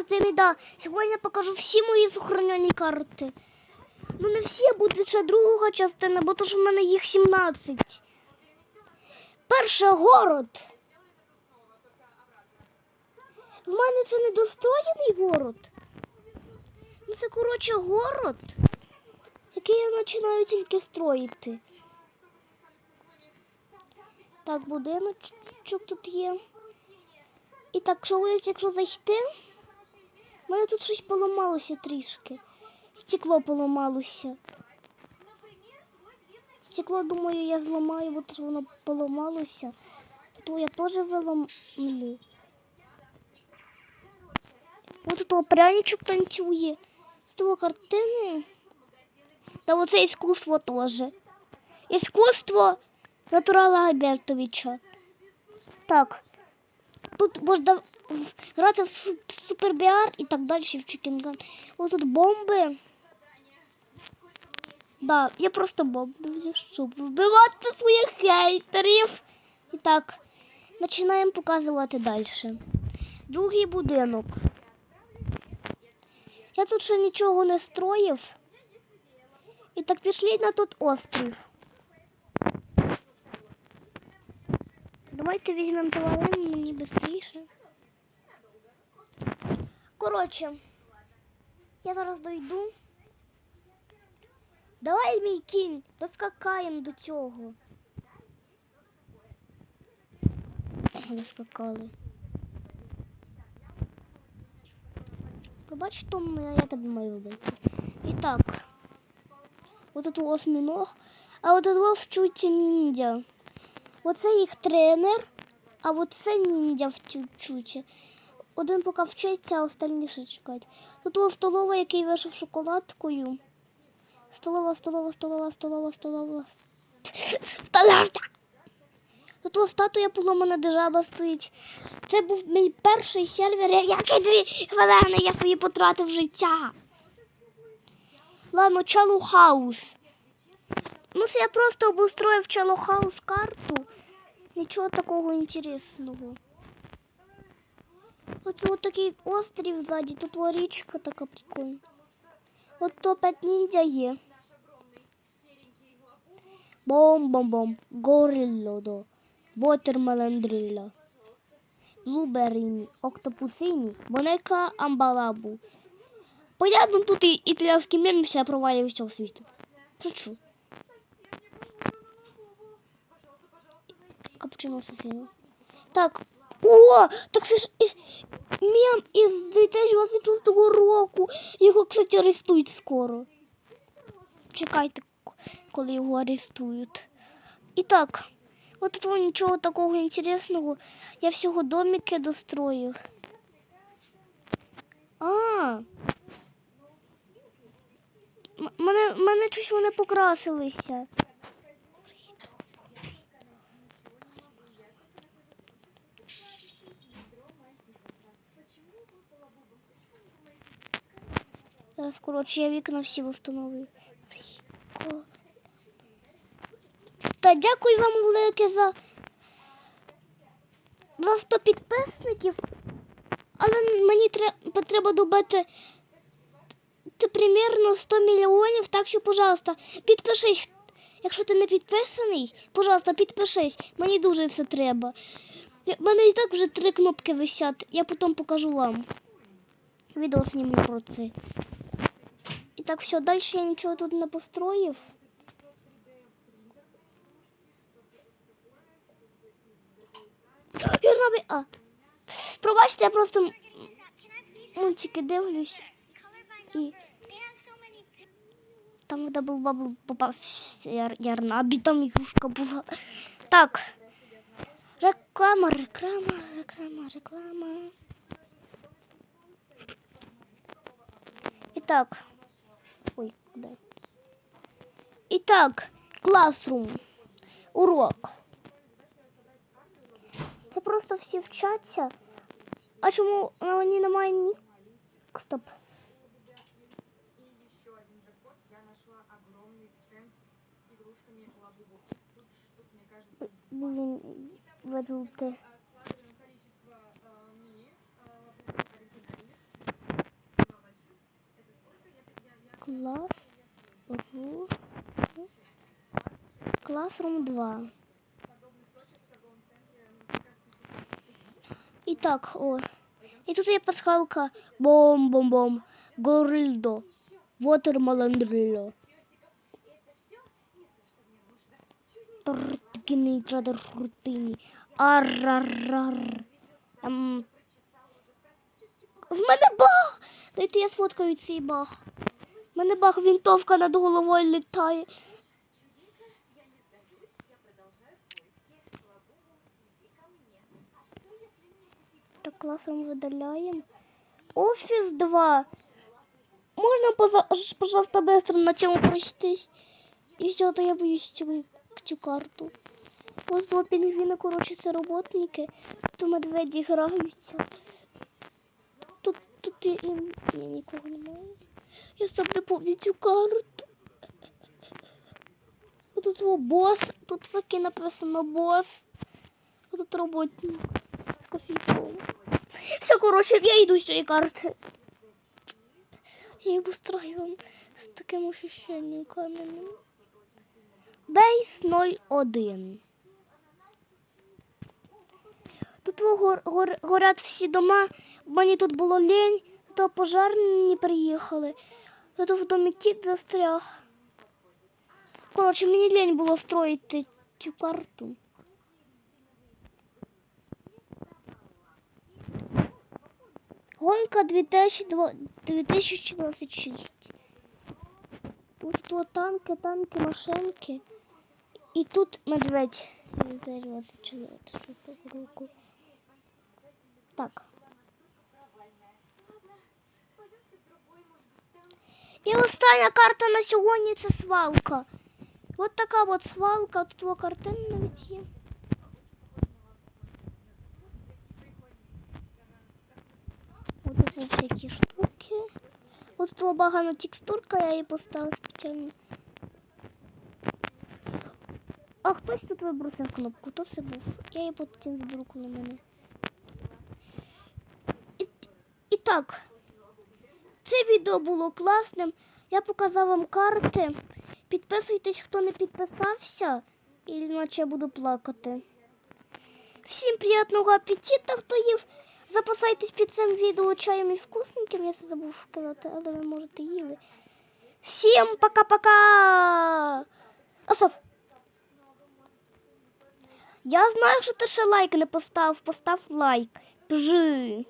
Артемі, да. Сьогодні я покажу всі мої сохранені карти. Ну не всі, а буде ще друга частина, бо то ж в мене їх 17. Перше город. В мене це недостроєний город. Ну, Це, коротше, город, який я починаю тільки строїти. Так, будиночок тут є. І так, що ось, якщо зайти, в мене тут щось поламалося трішки. Стекло поламалося. Стекло, думаю, я зламаю, бо то воно поламалося. То я теж виламлю. Ось тут пряничок танцює. Тут картини. Та оце іскусство теж. Іскусство натурала Габертовича. Так. Тут можна грати в Супер BR і так далі в Чикінган. Ось тут бомби. Да, я просто бомби взяв, щоб вбивати своїх хейтерів. І так, починаємо показувати далі. Другий будинок. Я тут ще нічого не строїв. І так пішли на тут острів. Давайте візьмемо товарин, мені швидше. Коротше, я зараз дойду. Давай, мій кінь, доскакаємо до цього. Доскакали. Пробач, Том, я тебе маю вбити. І так. От тут осьминог, а от тут вчуться ніндзя. Оце їх тренер, а оце ніндзя вчуться. Один поки вчиться, а остальні ще чекають. Тут ось столова, який вийшов шоколадкою. Столова, столова, столова, столова, столова. Столова. Тут ось статуя поломана, де жаба стоїть. Це був мій перший сервер, який дві хвилини я свої потратив життя. Ладно, Чалу Хаус. Ну, це я просто обустроїв Чалу Хаус карту. Нічого такого інтересного. От, от такий острів ззаді, тут річка така прикольна. От то п'ять ніндзя є. Бом-бом-бом. Горилло до. Ботермелендрилла. Зуберині, октопусині, монека амбалабу. Понятно, тут і італійський мем все провалює всього світу. Шучу. Капучино сосину. Так. О, так це ж із, мем із 2026 року. Його, кстати, арестують скоро. Чекайте, коли його арестують. І так, от тут нічого такого інтересного. Я всього домики достроїв. А. Мене, мене щось вони покрасилися. Зараз, коротше, я вікна всі встановлю. Та дякую вам велике за, за 100 підписників. Але мені треба, треба добити це примерно 100 мільйонів, так що, пожалуйста, підпишись. Якщо ти не підписаний, пожалуйста, підпишись. Мені дуже це треба. У мене і так вже три кнопки висять, я потім покажу вам. Відео знімлю про це. Так, все, далі я нічого тут не построїв. А. Пробачте, я просто мультики дивлюсь. І там в Дабл Бабл попався яр, ярнабі, там ігрушка була. Так. Реклама, реклама, реклама, реклама. І так. Ой, куди? І так. Урок. Це просто всі вчаться. А чому на мені немає ні? Стоп. И еще один Клас. Ру. Класрум 2. І так, о. І тут є пасхалка. Бом-бом-бом. Горильдо. Вотермаландрило. Тортгіний традер фрутині. Аррарар. Ем. В мене баг! Дайте я сфоткаю цей баг. Мене баг вінтовка над головою літає. Так, класом видаляємо. Офіс 2. Можна, пожалуйста, быстро на чому пройтись? І все, то я боюсь цю, карту. Ось два пінгвіни, коротше, це роботники. То медведі граються. Тут, і, ні, нікого немає. Я сам не пам'ятаю цю карту. Тут бос, тут таки написано бос. Тут роботник кофійком. Все, коротше, я йду з цієї карти. Я їх устраю з таким ощущенням кам'яним. Бейс 01. Тут гор, гор, горять всі дома. Мені тут було лень, то пожарні приїхали. Тут в домі кіт застряг. Коротше, мені лень було строїти цю карту. Гонка 2026. Тут танки, танки, машинки. І тут медведь. Медведь 24 року. Так. І остання карта на сьогодні це свалка. От така от свалка, тут о картина навіть є. От тут всякі штуки. От тут багана текстурка, я її поставила спеціально. А хтось тут вибросив кнопку, то це був. Я її потім заберу коли мене. І, і так, це відео було класним. Я показав вам карти. Підписуйтесь, хто не підписався, іначе я буду плакати. Всім приятного апетита, хто їв. Запасайтесь під цим відео чаєм і вкусненьким, я це забув сказати, але ви можете їли. Всім пока-пока! Асав! Я знаю, що ти ще лайк не постав. Постав лайк. Пжи.